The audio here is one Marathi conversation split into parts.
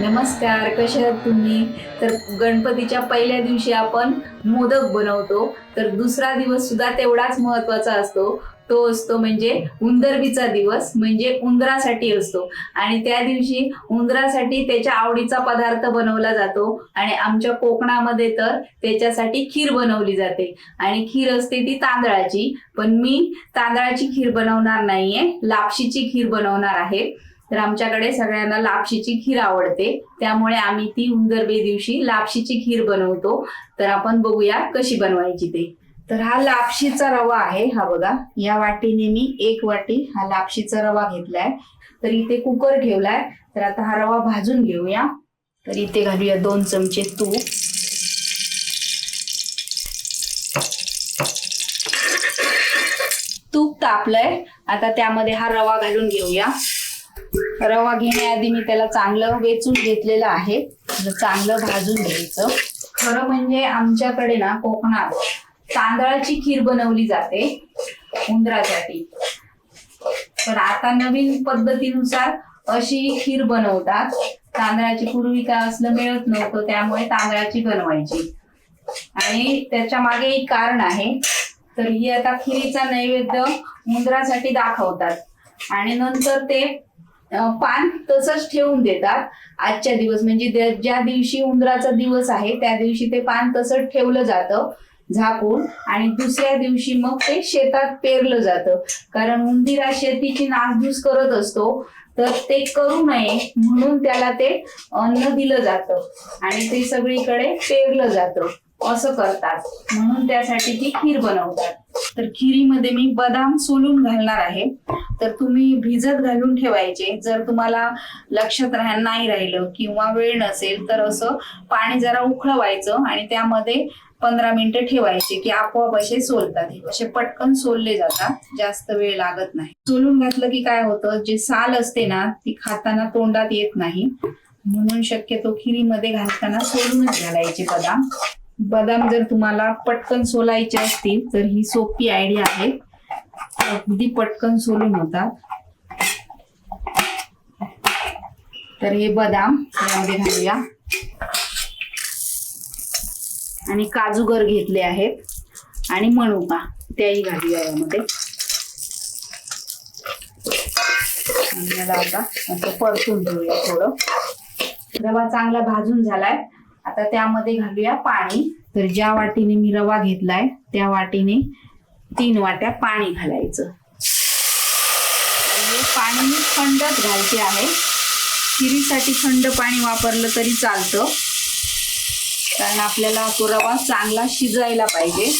नमस्कार कशा आहात तुम्ही? तर गणपतीच्या पहिल्या दिवशी आपण मोदक बनवतो. तर दुसरा दिवस सुद्धा तेवढाच महत्त्वाचा असतो. तो असतो म्हणजे उंदरबीचा दिवस म्हणजे उंदरासाठी असतो. आणि त्या दिवशी उंदरासाठी त्याच्या आवडीचा पदार्थ बनवला जातो. आणि आमच्या कोकणामध्ये तर त्याच्यासाठी खीर बनवली जाते. आणि खीर असते ती तांदळाची. पण मी तांदळाची खीर बनवणार नाहीये. लापशीची खीर बनवणार आहे. तर आमच्याकडे सगळ्यांना लापशीची खीर आवडते. त्यामुळे आम्ही ती उंदरबे दिवशी लापशीची खीर बनवतो. तर आपण बघूया कशी बनवायची ते. तर हा लापशीचा रवा आहे हा बघा. या वाटीने मी एक वाटी हा लापशीचा रवा घेतलाय. तर इथे कुकर ठेवलाय. तर आता हा रवा भाजून घेऊया. तर इथे घालूया दोन चमचे तूप. तूप तापलंय. आता त्यामध्ये हा रवा घालून घेऊया. रवा घेण्याआधी मी त्याला चांगलं वेचून घेतलेलं आहे. म्हणजे चांगलं भाजून घ्यायचं. खरं म्हणजे आमच्याकडे ना कोकणात तांदळाची खीर बनवली जाते उंदरासाठी. पण आता नवीन पद्धतीनुसार अशी खीर बनवतात. तांदळाची पूर्वी काय असलं मिळत नव्हतं त्यामुळे तांदळाची बनवायची. आणि त्याच्यामागे एक कारण आहे. तर ही आता खिरीचा नैवेद्य उंदरासाठी दाखवतात. आणि नंतर ते पान तसंच ठेवून देतात. आजच्या दिवस म्हणजे ज्या दिवशी उंदराचा दिवस आहे त्या दिवशी ते पान तसंच ठेवलं जातं झाकून आणि दुसऱ्या दिवशी मग ते शेतात पेरलं जातं. कारण उंदीर हा शेतीची नासधूस करत असतो तर ते करू नये म्हणून त्याला ते अन्न दिलं जातं आणि ते सगळीकडे पेरलं जातं. असं करतात. म्हणून त्यासाठी ती खीर बनवतात. तर खिरीमध्ये मी बदाम सोलून घालणार आहे. तर तुम्ही भिजत घालून ठेवायचे. जर तुम्हाला लक्षात राह नाही राहिलं किंवा वेळ नसेल तर असं पाणी जरा उखळवायचं आणि त्यामध्ये पंधरा मिनिटं ठेवायचे की आपोआप असे सोलतात. हे असे पटकन सोलले जातात. जास्त वेळ लागत नाही. सोलून घातलं की काय होतं? जे साल असते ना ती खाताना तोंडात येत नाही. म्हणून शक्यतो खिरीमध्ये घालताना सोलूनच घालायचे बदाम. बदाम जर तुम्हाला पटकन सोलायचे असतील तर ही सोपी आयडिया आहे. अगदी पटकन सोलून होतात तर हे बदाम यामध्ये घालूया. आणि काजूगर घेतले आहेत. आणि मनुका त्याही घालूया यामध्ये. याला आता असं परतून घेऊया थोडं. रवा चांगला भाजून झालाय. आता त्यामध्ये घालूया पाणी. तर ज्या वाटीने मी रवा घेतलाय त्या वाटीने तीन वाट्या पाणी घालायचं. आणि हे पाणी मी थंडच घालते आहे. खिरीसाठी थंड पाणी वापरलं तरी चालतं. कारण आपल्याला तो रवा चांगला शिजायला पाहिजे.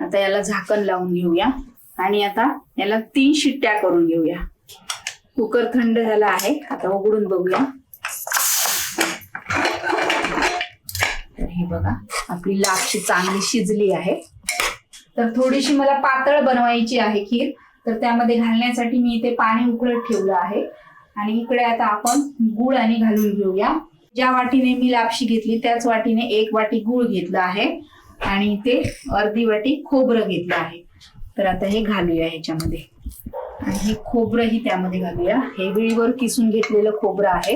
आता याला झाकण लावून घेऊया. आणि आता याला तीन शिट्ट्या करून घेऊया. कुकर थंड झाला आहे. आता उघडून बघूया तर हे बघा आपली लापशी चांगली शिजली आहे. तर थोडीशी मला पातळ बनवायची आहे खीर. तर त्यामध्ये घालण्यासाठी मी इथे पाणी उकळत ठेवलं आहे. आणि इकडे आता आपण गुळ आणि घालून घेऊया. ज्या वाटीने मी लापशी घेतली त्याच वाटीने एक वाटी गुळ घेतला आहे. आणि इथे अर्धी वाटी खोबरं घेतलं आहे. तर आता हे घालूया ह्याच्यामध्ये. आणि हे खोबरंही त्यामध्ये घालूया. हे वेळीवर किसून घेतलेलं खोबरं आहे.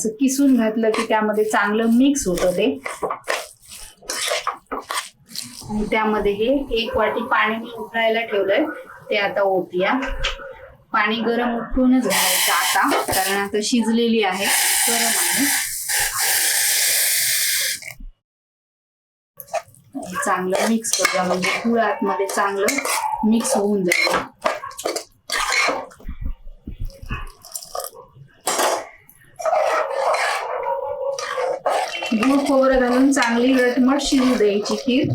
असं किसून घातलं की त्यामध्ये चांगलं मिक्स होतं ते. आणि त्यामध्ये हे एक वाटी पाणी मी उकळायला ठेवलंय ते आता ओतूया. पाणी गरम उठूनच घालायचं आता कारण आता शिजलेली आहे गरम आहे. चांगलं मिक्स करूया म्हणजे गुळ आतमध्ये चांगलं मिक्स होऊन जाईल गुळ खोबरं घालून चांगली रटमट शिजू द्यायची खीर.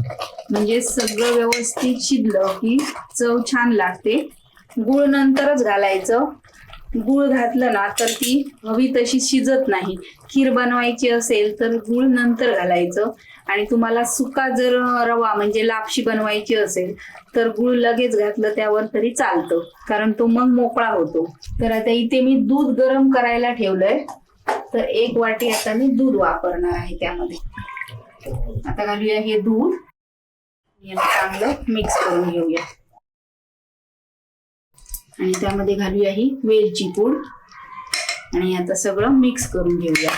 म्हणजे सगळं व्यवस्थित शिजलं की चव छान लागते. गुळ नंतरच घालायचं. गुळ घातलं ना तर ती हवी तशी शिजत नाही. खीर बनवायची असेल तर गुळ नंतर घालायचं. आणि तुम्हाला सुका जर रवा म्हणजे लापशी बनवायची असेल तर गुळ लगेच घातलं त्यावर तरी चालतं. कारण तो मग मोकळा होतो. तर आता इथे मी दूध गरम करायला ठेवलंय. तर एक वाटी आता मी दूध वापरणार आहे त्यामध्ये. आता घालूया हे दूध. चांगलं मिक्स करून घेऊया. आणि त्यामध्ये घालूया ही वेलची पूड. आणि आता सगळं मिक्स करून घेऊया.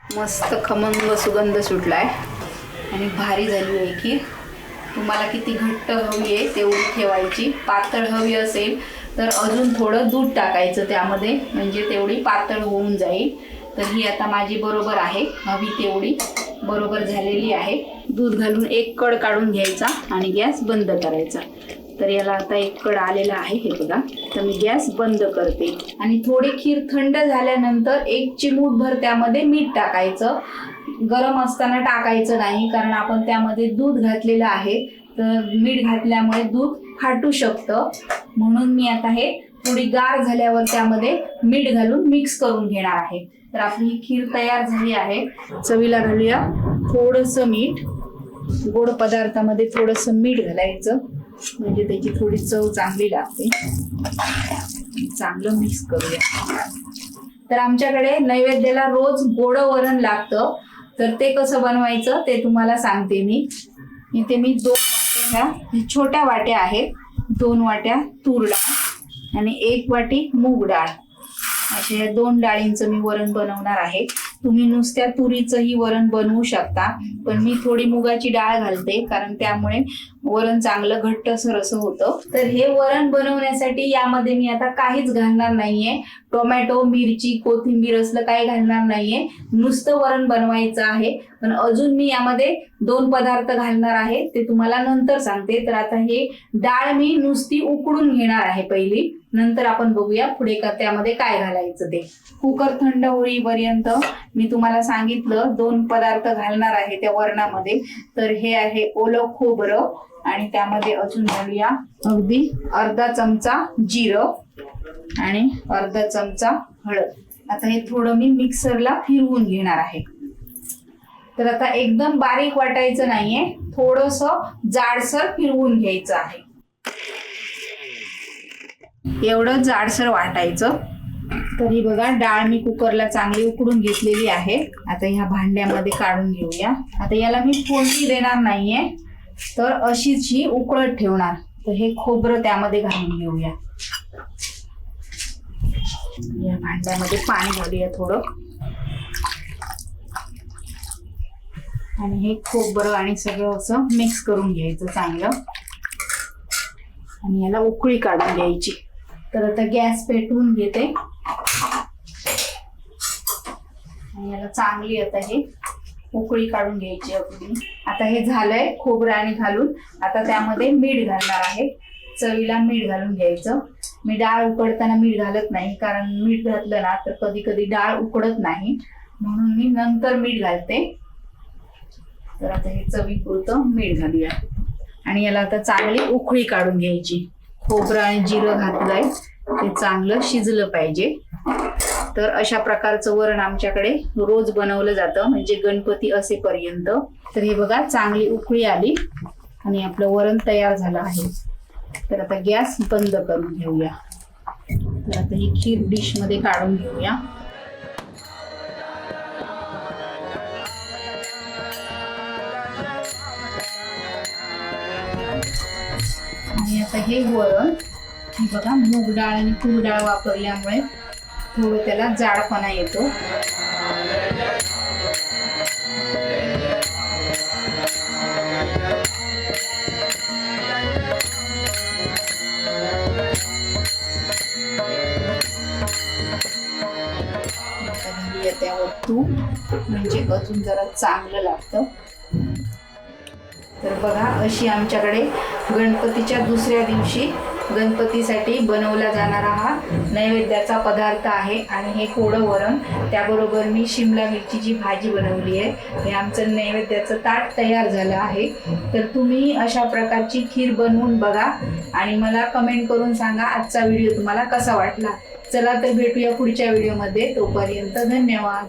मस्त खमंग सुगंध सुटलाय. आणि भारी झाली आहे खीर तुम्हाला किती घट्ट हवी आहे तेवढी ठेवायची. पातळ हवी असेल तर अजून थोडं दूध टाकायचं त्यामध्ये. म्हणजे तेवढी पातळ होऊन जाईल. तर ही आता माझी बरोबर आहे. हवी तेवढी बरोबर झालेली आहे. दूध घालून एक कड काढून घ्यायचा आणि गॅस बंद करायचा. तर याला आता एक कड आलेला आहे हे बघा. तर मी गॅस बंद करते. आणि थोडी खीर थंड झाल्यानंतर एक चिमूटभर त्यामध्ये मीठ टाकायचं. गरम असताना टाकायचं नाही कारण आपण त्यामध्ये दूध घातलेलं आहे. तर मीठ घातल्यामुळे दूध फाटू शकतं. म्हणून मी आता हे थोडी गार झाल्यावर त्यामध्ये मीठ घालून मिक्स करून घेणार आहे. तर आपली ही खीर तयार झाली आहे. चवीला घालूया थोडंसं मीठ. गोड पदार्थामध्ये थोडंसं मीठ घालायचं. म्हणजे त्याची थोडी चव चांगली लागते. चांगलं मिक्स करूया. तर आमच्याकडे नैवेद्याला रोज गोड वरण लागतं. तर ते कसं बनवायचं ते तुम्हाला सांगते मी. इथे मी दोन वाट्या ह्या छोट्या वाट्या आहेत. दोन वाट्या तूर डाळ आणि एक वाटी मूग डाळ. अशा या दोन डाळींचं मी वरण बनवणार आहे. तुम्ही नुसत्या तुरीचंही वरण बनवू शकता पण मी थोडी मुगाची डाळ घालते कारण त्यामुळे वरण चांगलं घट्टसर असं होतं. तर हे वरण बनवण्यासाठी यामध्ये मी आता काहीच घालणार नाहीये. टोमॅटो मिरची कोथिंबीर असलं काही घालणार नाहीये. नुसतं वरण बनवायचं आहे. पण अजून मी यामध्ये दोन पदार्थ घालणार आहे ते तुम्हाला नंतर सांगते. तर आता हे डाळ मी नुसती उकडून घेणार आहे पहिली. नंतर आपण बघूया पुढे का त्यामध्ये काय घालायचं ते. कुकर थंड होईपर्यंत मी तुम्हाला सांगितलं दोन पदार्थ घालणार आहे त्या वरणामध्ये. तर हे आहे ओलं खोबरं आणि त्यामध्ये अजून घालूया अगदी अर्धा चमचा जिरं आणि अर्धा चमचा हळद. आता हे थोडं मी मिक्सरला फिरवून घेणार आहे. तर आता एकदम बारीक वाटायचं नाहीये. थोडस जाडसर फिरवून घ्यायचं आहे. एवढं जाडसर वाटायचं. तरी बघा डाळ मी कुकरला चांगली उकडून घेतलेली आहे. आता ह्या भांड्यामध्ये काढून घेऊया. आता याला मी फोडणी देणार नाहीये. तर अशीच ही उकळत ठेवणार. तर हे खोबरं त्यामध्ये घालून घेऊया. या भांड्यामध्ये पाणी घालूया थोडं. आणि हे खोबरं आणि सगळं असं मिक्स करून घ्यायचं चांगलं. आणि याला उकळी काढून घ्यायची. तर आता गॅस पेटवून घेते. आणि याला चांगली आता हे उकळी काढून घ्यायची अगदी आता हे झालंय खोबरं आणि घालून. आता त्यामध्ये मीठ घालणार आहे. चवीला मीठ घालून घ्यायचं. मी डाळ उकडताना मीठ घालत नाही कारण मीठ घातलं ना तर कधी कधी डाळ उकडत नाही. म्हणून मी नंतर मीठ घालते. तर आता हे चवीपुरतं मीठ घालूया. आणि याला आता चांगली उकळी काढून घ्यायची. खोबरं आणि जिरं घातलंय ते चांगलं शिजलं पाहिजे. तर अशा प्रकारचं वरण आमच्याकडे रोज बनवलं जातं म्हणजे गणपती असेपर्यंत. तर हे बघा चांगली उकळी आली आणि आपलं वरण तयार झालं आहे. तर आता गॅस बंद करून घेऊया. तर आता ही खीर डिशमध्ये काढून घेऊया. आता हे वरण बघा मूग डाळ आणि तूर डाळ वापरल्यामुळे थोडं त्याला जाडपणा येतो. आता त्यावर तूप म्हणजे अजून जरा चांगलं लागतं. बघा अशी आमच्याकडे गणपतीच्या दुसऱ्या दिवशी गणपतीसाठी बनवला जाणारा हा नैवेद्याचा पदार्थ आहे आणि हे कोडं वरण. त्याबरोबर मी शिमला मिरचीची भाजी बनवली आहे. हे आमचं नैवेद्याचं ताट तयार झालं आहे. तर तुम्ही अशा प्रकारची खीर बनवून बघा आणि मला कमेंट करून सांगा आजचा व्हिडिओ तुम्हाला कसा वाटला. चला तर भेटूया पुढच्या व्हिडिओमध्ये तोपर्यंत धन्यवाद.